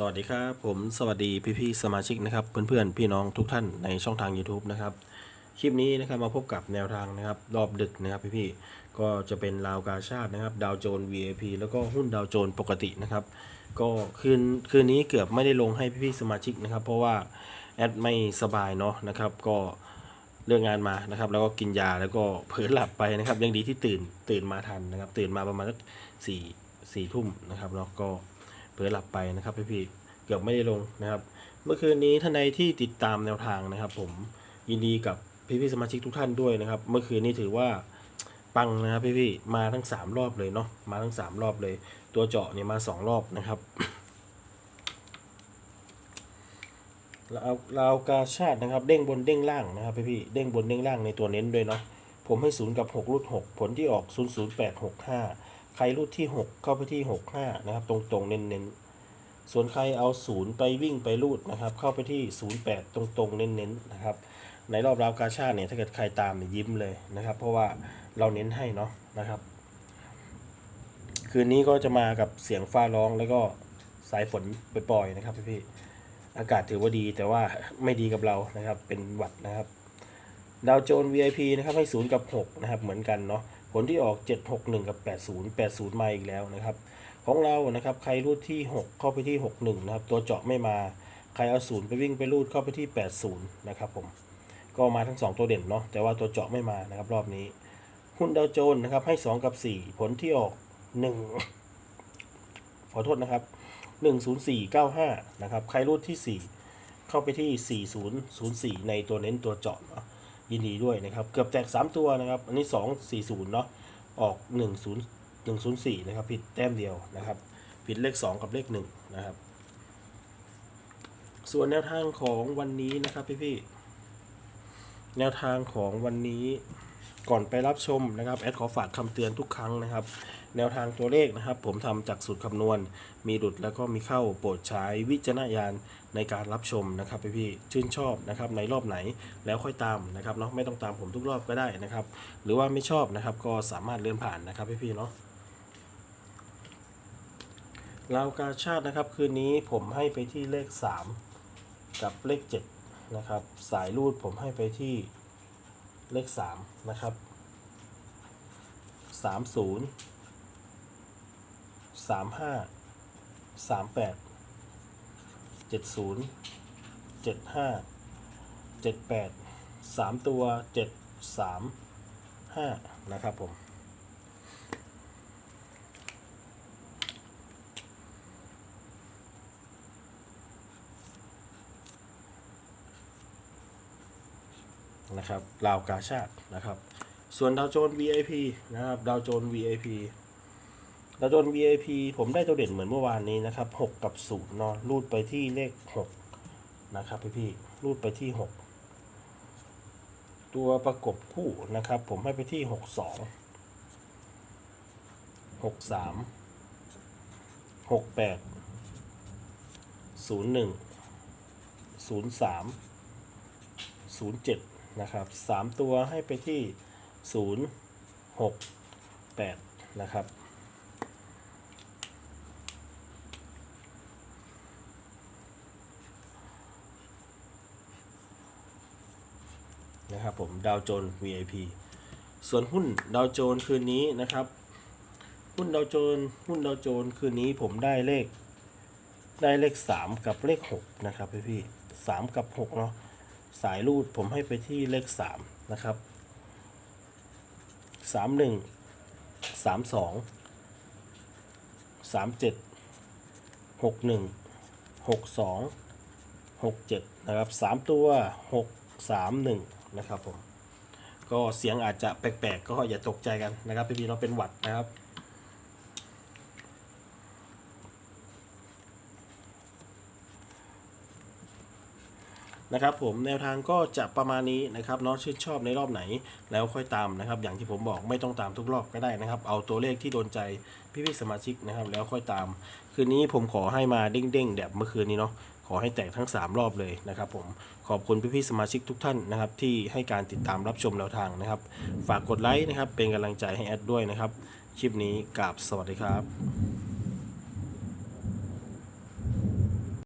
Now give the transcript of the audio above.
สวัสดีครับผมสวัสดีพี่ๆสมาชิกนะครับเพื่อนๆพี่น้องทุกท่านในช่องทาง YouTube นะครับคลิปนี้นะครับมาพบกับแนวทางนะครับรอบดึกนะครับพี่ๆก็จะเป็นลาวกาชาตินะครับดาวโจน VIP แล้วก็หุ้นดาวโจนปกตินะครับก็คืนคืนนี้เกือบไม่ได้ลงให้พี่ๆสมาชิกนะครับเพราะว่าแอดไม่สบายเนาะนะครับก็เรื่องงานมานะครับแล้วก็กินยาแล้วก็เผลอหลับไปนะครับยังดีที่ตื่นตื่นมาทันนะครับตื่นมาประมาณสักสี่สี่ทุ่มนะครับแล้วก็ ผลอหลับไปนะครับพี่ๆเกือบไม่ได้ลงนะครับ เมื่อคืนนี้ท่านใดที่ติดตามแนวทางนะครับ ผมยินดีกับพี่ๆสมาชิกทุกท่านด้วยนะครับ เมื่อคืนนี้ถือว่าปังนะครับพี่ๆมาทั้ง 3 รอบเลยเนาะมาทั้ง 3 รอบเลย ตัวเจาะเนี่ยมา 2 รอบนะครับเราเอาเราเอากาชาตินะครับ เด้งบนเด้งล่างนะครับพี่ๆเด้งบนเด้งล่างในตัวเน้นด้วยเนาะผมให้0กับ6รูด6ผลที่ออก00865 ใครรูดที่ 6 เข้าไปที่ 65 นะครับ ตรงๆ เน้นๆ ส่วนใครเอา 0 ไปวิ่งไปรูดนะครับ เข้าไปที่ 08 ตรงๆ เน้นๆ นะครับ ในรอบราวกาชาติเนี่ย ถ้าเกิดใครตามเนี่ยยิ้มเลยนะครับ เพราะว่าเราเน้นให้เนาะนะครับ คืนนี้ก็จะมากับเสียงฟ้าร้องแล้วก็สายฝนไปปล่อยๆนะครับพี่ๆอากาศถือว่าดีแต่ว่าไม่ดีกับเรานะครับ เป็นหวัดนะครับ ดาวโจน VIP นะครับให้0กับ6นะครับ เหมือนกันเนาะ ผลที่ออก 761 กับ 80 80 มาอีกแล้วนะครับ ของเรานะครับใครรูดที่ 6 เข้าไปที่ 61 นะครับ ตัวเจาะไม่มา ใครเอา0ไปวิ่งไปรูดเข้าไปที่ 80 นะครับผม ก็มาทั้ง 2 ตัวเด่นเนาะ แต่ว่าตัวเจาะไม่มานะครับรอบนี้ หุ้นดาวโจนนะครับให้ 2 กับ 4 ผลที่ออก 1 ขอโทษนะครับ 10495 นะครับ ใครรูดที่ 4 เข้าไปที่ 4004 ในตัวเน้นตัวเจาะเนาะ ยินดีด้วยนะครับ เกือบแจก3 ตัวนะครับ อันนี้ 2 4 0เนาะ ออก 1 0 1 0 4 นะครับ ผิดแต้มเดียวนะครับ ผิดเลข 2 กับเลข 1 นะครับ ส่วนแนวทางของวันนี้นะครับพี่ๆ แนวทางของวันนี้ก่อนไปรับชมนะครับ แอดขอฝากคำเตือนทุกครั้งนะครับ แนวทางตัวเลขนะครับ ผมทำจากสูตรคำนวณ มีหลุดแล้วก็มีเข้าโปรดใช้วิจารณญาณในการรับชมนะครับพี่ๆชื่นชอบนะครับในรอบไหนแล้วค่อยตามนะครับเนาะไม่ต้องตามผมทุกรอบก็ได้นะครับ หรือว่าไม่ชอบนะครับก็สามารถเลื่อนผ่านนะครับพี่ๆเนาะลาวกาชาตินะครับคืนนี้ผมให้ไปที่เลข 3 กับเลข7นะครับสายรูดผมให้ไปที่เลข3นะครับ30 สามห้าสามแปดเจ็ดศูนย์เจ็ดห้าเจ็ดแปดสามตัวเจ็ดสามห้านะครับผมนะครับลาวกาชาตินะครับ ส่วนดาวโจน VIP นะครับ ดาวโจน VIP ดาวโจน VIP ผมได้ตัวเด่นเหมือนเมื่อวานนี้นะครับ 6 กับ0เนาะรูดไปที่เลข 6 นะครับพี่พี่รูดไปที่ 6 ตัวประกบคู่นะครับ ผมให้ไปที่ 6 2 6 3 6 8 0 1 0 3 0 7 นะครับ 3 ตัวให้ไปที่ 0 6 8 นะครับ นะครับผมดาวโจน VIP ส่วนหุ้นดาวโจนคืนนี้นะครับ หุ้นดาวโจนหุ้นดาวโจนคืนนี้ผมได้เลข ได้เลข 3 กับเลข 6 นะครับพี่พี่สามกับ6เนาะสายรูดผมให้ไปที่เลข 3 นะครับ 3 1 3 2 3 7 6 1 6 2 6 7 นะครับ 3 ตัว 6 3 1 นะครับผมก็เสียงอาจจะแปลกๆ ก็อย่าตกใจกันนะครับพี่ๆเราเป็นหวัดนะครับนะครับผมแนวทางก็จะประมาณนี้นะครับเนาะชื่นชอบในรอบไหน แล้วค่อยตามนะครับ อย่างที่ผมบอกไม่ต้องตามทุกรอบก็ได้นะครับ เอาตัวเลขที่โดนใจพี่ๆสมาชิกนะครับ แล้วค่อยตาม คืนนี้ผมขอให้มาเด้งๆแบบเมื่อคืนนี้เนาะ ขอให้แตกทั้ง 3 รอบเลยนะครับผมขอบคุณพี่ๆสมาชิกทุกท่านนะครับที่ให้การติดตามรับชมแนวทางนะครับ ฝากกดไลค์นะครับเป็นกำลังใจให้แอดด้วยนะครับ คลิปนี้กราบสวัสดีครับ